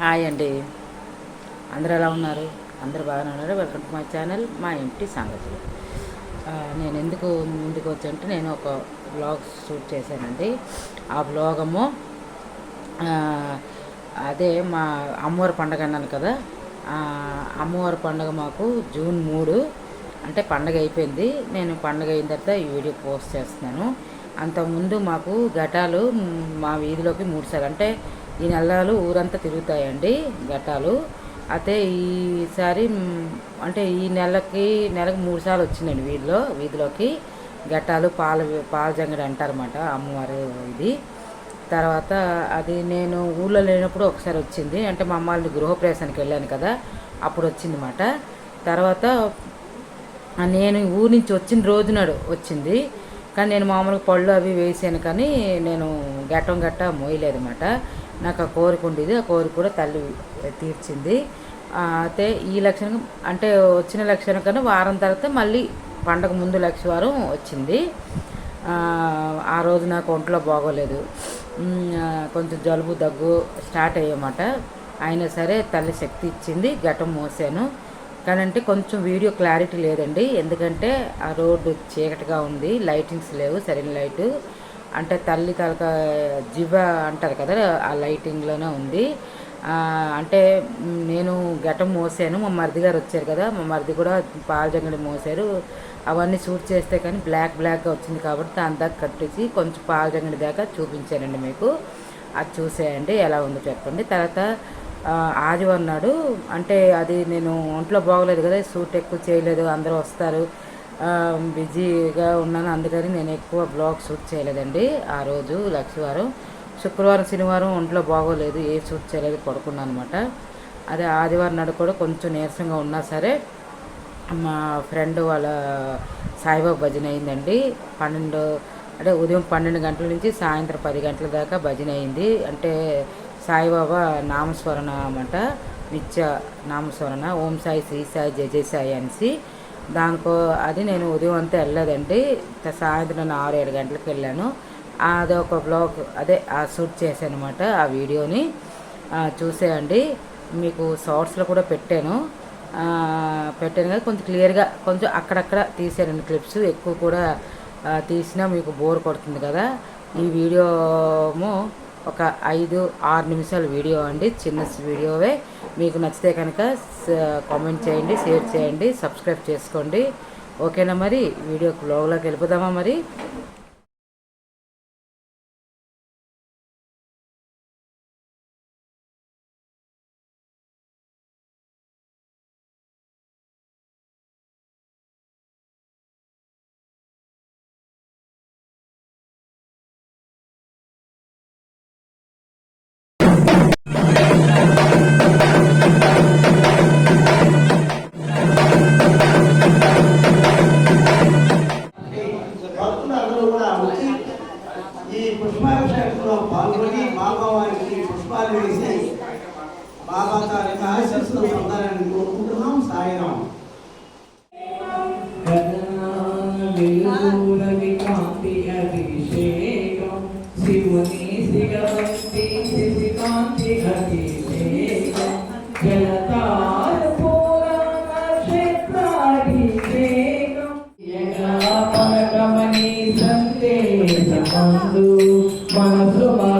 Hi అండి. అందరూ ఎలా ఉన్నారు? అందరు బాగానే ఉన్నారు? వెల్కమ్ టు మై ఛానల్ మా ఇంటి సంగతులు. నేను ఎందుకు ముందుకు వచ్చంటే నేను ఒక బ్లాగ్ షూట్ చేశానండి. ఆ బ్లాగము అదే మా అమ్మవారి పండగ అన్నాను కదా. అమ్మవారి పండగ మాకు జూన్ మూడు అంటే పండగ అయిపోయింది. నేను పండగ అయిన తర్వాత ఈ వీడియో పోస్ట్ చేస్తున్నాను. అంతకుముందు మాకు ఘటాలు మా వీధిలోకి మూడు సార్లు అంటే ఈ నెలలు ఊరంతా తిరుగుతాయండి ఘటాలు. అయితే ఈసారి అంటే ఈ నెలకి నెలకు మూడు సార్లు వచ్చిందండి వీధిలో వీధిలోకి ఘటాలు పాల పాల జంగడి అంటారన్నమాట అమ్మవారు ఇది. తర్వాత అది నేను ఊళ్ళో లేనప్పుడు ఒకసారి వచ్చింది. అంటే మా అమ్మాయిని గృహప్రవేశానికి వెళ్ళాను కదా అప్పుడు వచ్చిందన్నమాట. తర్వాత నేను ఊరి నుంచి వచ్చిన రోజునాడు వచ్చింది. కానీ నేను మామూలుగా పళ్ళు అవి వేసాను కానీ నేను గట్టం గట్ట మోయలేదన్నమాట. నాకు ఆ కోరిక ఉండేది. ఆ కోరిక కూడా తల్లి తీర్చింది. అయితే ఈ లక్షణం అంటే వచ్చిన లక్షణం కన్నా వారం తర్వాత మళ్ళీ పండగ ముందు లక్ష వారం వచ్చింది. ఆ, రోజు నాకు ఒంట్లో బాగోలేదు. కొంచెం జలుబు దగ్గు స్టార్ట్ అయ్యమాట. అయినా సరే తల్లి శక్తి ఇచ్చింది. ఘటం మోసాను. కానీ అంటే కొంచెం వీడియో క్లారిటీ లేదండి. ఎందుకంటే ఆ రోడ్డు చీకటిగా ఉంది. లైటింగ్స్ లేవు. సరైన లైటు అంటే తల్లి తలక జివ అంటారు కదా ఆ లైటింగ్లోనే ఉంది. అంటే నేను గటం మోసాను మా మరిది గారు వచ్చారు కదా మా మరిది కూడా పాలజంగడి మోసారు. అవన్నీ షూట్ చేస్తే కానీ బ్లాక్ బ్లాక్గా వచ్చింది కాబట్టి దాని దాకా కట్టేసి కొంచెం పాలజంగడి దాకా చూపించానండి మీకు. అది చూసేయండి ఎలా ఉందో చెప్పండి. తర్వాత ఆ, ఆదివారం నాడు అంటే అది నేను ఒంట్లో బాగోలేదు కదా షూట్ ఎక్కువ చేయలేదు అందరూ వస్తారు. బిజీగా ఉన్నాను. అందుకని నేను ఎక్కువ బ్లాగ్ షూట్ చేయలేదండి. ఆ రోజు లక్షవారం శుక్రవారం శనివారం ఒంట్లో బాగోలేదు. ఏ షూట్ చేయలేదు పడుకున్నాను అనమాట అదే ఆదివారం నాడు కూడా కొంచెం నీరసంగా ఉన్నా సరే మా ఫ్రెండ్ వాళ్ళ సాయిబాబా భజన అయిందండి. పన్నెండు అంటే ఉదయం పన్నెండు గంటల నుంచి సాయంత్రం పది గంటల దాకా భజన అయింది. అంటే సాయిబాబా నామస్మరణ అన్నమాట. నిత్య నామస్మరణ. ఓం సాయి శ్రీ సాయి జయ జయ సాయి అనిసి దానికో అది నేను ఉదయం అంతా వెళ్ళలేదండి సాయంత్రం నేను ఆరు ఏడు గంటలకు వెళ్ళాను. అదొక బ్లాగ్ అదే ఆ షూట్ చేశాను అనమాట ఆ వీడియోని. చూసేయండి. మీకు షార్ట్స్లో కూడా పెట్టాను. పెట్టాను కదా కొంచెం క్లియర్గా కొంచెం అక్కడక్కడ తీసానండి క్లిప్స్. ఎక్కువ కూడా తీసినా మీకు బోర్ కొడుతుంది కదా. ఈ వీడియోము ఒక ఐదు ఆరు నిమిషాల వీడియో అండి. చిన్న వీడియోవే. మీకు నచ్చితే కనుక కామెంట్ చేయండి షేర్ చేయండి సబ్స్క్రైబ్ చేసుకోండి. ఓకేనా మరి? వీడియో బ్లాగ్లోకి వెళ్ళిపోదామా మరి? పుష్పాభిషేకంలో పాల్గొని బాబావారికి పుష్పాలు వేసి బాబా తారీఖు ఆశీస్సులు పొందాలని కోరుకుంటున్నాం. సాయిరాం శివుని సిగవంతి సందేశమందు మనసు మా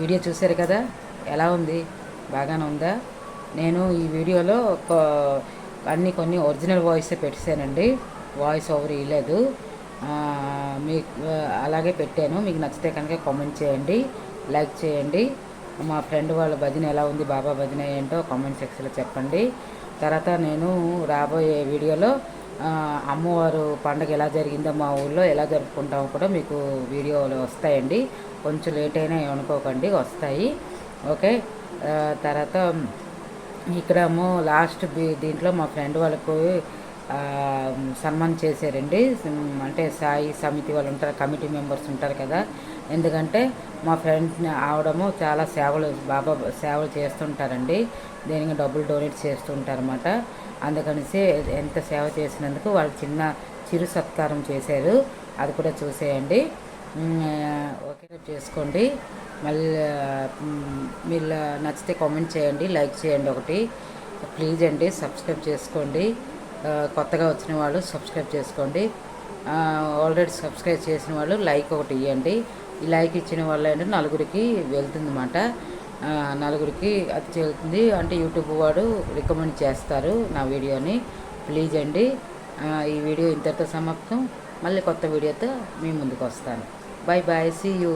వీడియో చూశారు కదా? ఎలా ఉంది? బాగానే ఉందా? నేను ఈ వీడియోలో అన్ని కొన్ని ఒరిజినల్ వాయిస్ పెట్టేశానండి. వాయిస్ ఓవర్ ఇవ్వలేదు. మీకు అలాగే పెట్టాను. మీకు నచ్చితే కనుక కామెంట్ చేయండి. లైక్ చేయండి. మా ఫ్రెండ్ వాళ్ళ భజన ఎలా ఉంది బాబా భజన ఏంటో కామెంట్ సెక్షన్లో చెప్పండి. తర్వాత నేను రాబోయే వీడియోలో అమ్మవారు పండగ ఎలా జరిగిందో మా ఊళ్ళో ఎలా జరుపుకుంటామో కూడా మీకు వీడియోలు వస్తాయండి. కొంచెం లేట్ అయినా ఏమనుకోకండి వస్తాయి. ఓకే? తర్వాత ఇక్కడేమో లాస్ట్ దీంట్లో మా ఫ్రెండ్ వాళ్ళకు సన్మానం చేశారండి. అంటే సాయి సమితి వాళ్ళు ఉంటారు కమిటీ మెంబర్స్ ఉంటారు కదా. ఎందుకంటే మా ఫ్రెండ్స్ని ఆవడము చాలా సేవలు బాబా సేవలు చేస్తుంటారండి. దీనికి డబ్బులు డొనేట్ చేస్తుంటారన్నమాట. అందుకనిసి ఎంత సేవ చేసినందుకు వాళ్ళు చిన్న చిరు సత్కారం చేశారు. అది కూడా చూసేయండి. ఓకే చేసుకోండి. మళ్ళీ మీరు నచ్చితే కామెంట్ చేయండి లైక్ చేయండి ఒకటి. ప్లీజ్ అండి సబ్స్క్రైబ్ చేసుకోండి. కొత్తగా వచ్చిన వాళ్ళు సబ్స్క్రైబ్ చేసుకోండి. ఆల్రెడీ సబ్స్క్రైబ్ చేసిన వాళ్ళు లైక్ ఒకటి ఇవ్వండి ఈ లైక్ ఇచ్చిన వాళ్ళు అంటే నలుగురికి వెళ్తుందన్నమాట. అన్నమాట నలుగురికి అది చెల్లుతుంది అంటే యూట్యూబ్ వాడు రికమెండ్ చేస్తారు నా వీడియోని. ప్లీజ్ అండి. ఈ వీడియో ఇంతటితో సమాప్తం. మళ్ళీ కొత్త వీడియోతో మీ ముందుకు వస్తాను. Bye bye see you